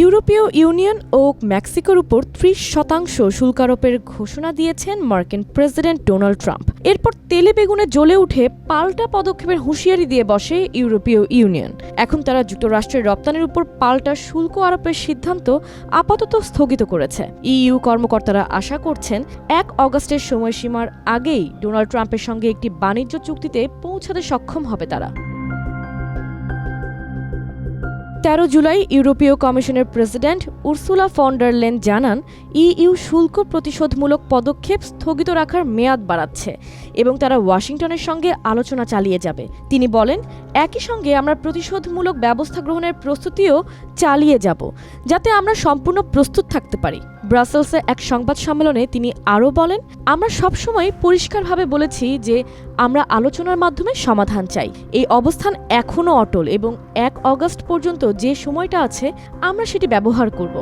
ইউরোপীয় ইউনিয়ন ও মেক্সিকোর উপর ত্রিশ শতাংশ শুল্ক আরোপের ঘোষণা দিয়েছেন মার্কিন প্রেসিডেন্ট ডোনাল্ড ট্রাম্প। এরপর তেলে বেগুনে জ্বলে উঠে পাল্টা পদক্ষেপের হুঁশিয়ারি দিয়ে বসে ইউরোপীয় ইউনিয়ন। এখন তারা যুক্তরাষ্ট্রের রপ্তানির উপর পাল্টা শুল্ক আরোপের সিদ্ধান্ত আপাতত স্থগিত করেছে। ইইউ কর্মকর্তারা আশা করছেন এক অগস্টের সময়সীমার আগেই ডোনাল্ড ট্রাম্পের সঙ্গে একটি বাণিজ্য চুক্তিতে পৌঁছাতে সক্ষম হবে তারা। তেরো জুলাই ইউরোপীয় কমিশনের প্রেসিডেন্ট উর্সুলা ফন্ডারলেন জানান, ইইউ শুল্ক প্রতিশোধমূলক পদক্ষেপ স্থগিত রাখার মেয়াদ বাড়াচ্ছে এবং তারা ওয়াশিংটনের সঙ্গে আলোচনা চালিয়ে যাবে। তিনি বলেন, একই সঙ্গে আমরা প্রতিশোধমূলক ব্যবস্থা গ্রহণের প্রস্তুতিও চালিয়ে যাব, যাতে আমরা সম্পূর্ণ প্রস্তুত থাকতে পারি। ব্রাসেলসে এক সংবাদ সম্মেলনে তিনি আরও বলেন, আমরা সবসময় পরিষ্কারভাবে বলেছি যে আমরা আলোচনার মাধ্যমে সমাধান চাই। এই অবস্থান এখনও অটল এবং এক অগস্ট পর্যন্ত যে সময়টা আছে, আমরা সেটি ব্যবহার করব।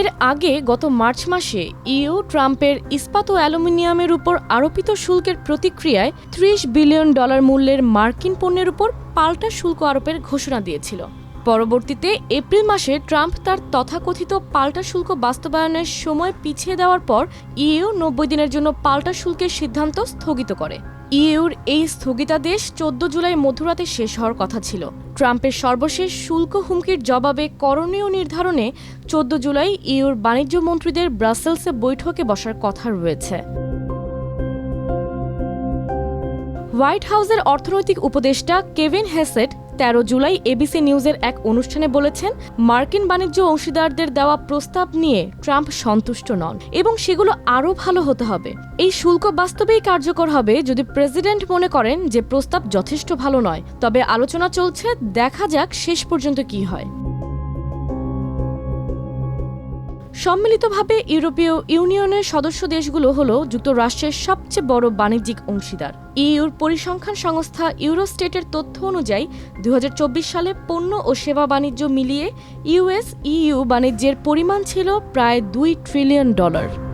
এর আগে গত মার্চ মাসে ইউ ট্রাম্পের ইস্পাত ও অ্যালুমিনিয়ামের উপর আরোপিত শুল্কের প্রতিক্রিয়ায় ত্রিশ বিলিয়ন ডলার মূল্যের মার্কিন পণ্যের উপর পাল্টা শুল্ক আরোপের ঘোষণা দিয়েছিল। পরবর্তীতে এপ্রিল মাসে ট্রাম্প তার তথাকথিত পাল্টা শুল্ক বাস্তবায়নের সময় পিছিয়ে দেওয়ার পর ইউ নব্বই দিনের জন্য পাল্টা শুল্কের সিদ্ধান্ত স্থগিত করে। ইউর এই স্থগিতাদেশ চোদ্দ জুলাই মধ্যরাতে শেষ হওয়ার কথা ছিল। ট্রাম্পের সর্বশেষ শুল্ক হুমকির জবাবে করণীয় নির্ধারণে চোদ্দ জুলাই ইউর বাণিজ্য মন্ত্রীদের ব্রাসেলসে বৈঠকে বসার কথা রয়েছে। হোয়াইট হাউসের অর্থনৈতিক উপদেষ্টা কেভিন হেসেট তেরো জুলাই এবিসি নিউজের এক অনুষ্ঠানে বলেছেন, মার্কিন বাণিজ্য অংশীদারদের দেওয়া প্রস্তাব নিয়ে ট্রাম্প সন্তুষ্ট নন এবং সেগুলো আরও ভালো হতে হবে। এই শুল্ক বাস্তবেই কার্যকর হবে যদি প্রেসিডেন্ট মনে করেন যে প্রস্তাব যথেষ্ট ভালো নয়। তবে আলোচনা চলছে, দেখা যাক শেষ পর্যন্ত কি হয়। সম্মিলিতভাবে ইউরোপীয় ইউনিয়নের সদস্য দেশগুলো হল যুক্তরাষ্ট্রের সবচেয়ে বড় বাণিজ্যিক অংশীদার। ইউর পরিসংখ্যান সংস্থা ইউরোস্টেটের তথ্য অনুযায়ী দু হাজার চব্বিশ সালে পণ্য ও সেবা বাণিজ্য মিলিয়ে ইউএস ইইউ বাণিজ্যের পরিমাণ ছিল প্রায় দুই ট্রিলিয়ন ডলার।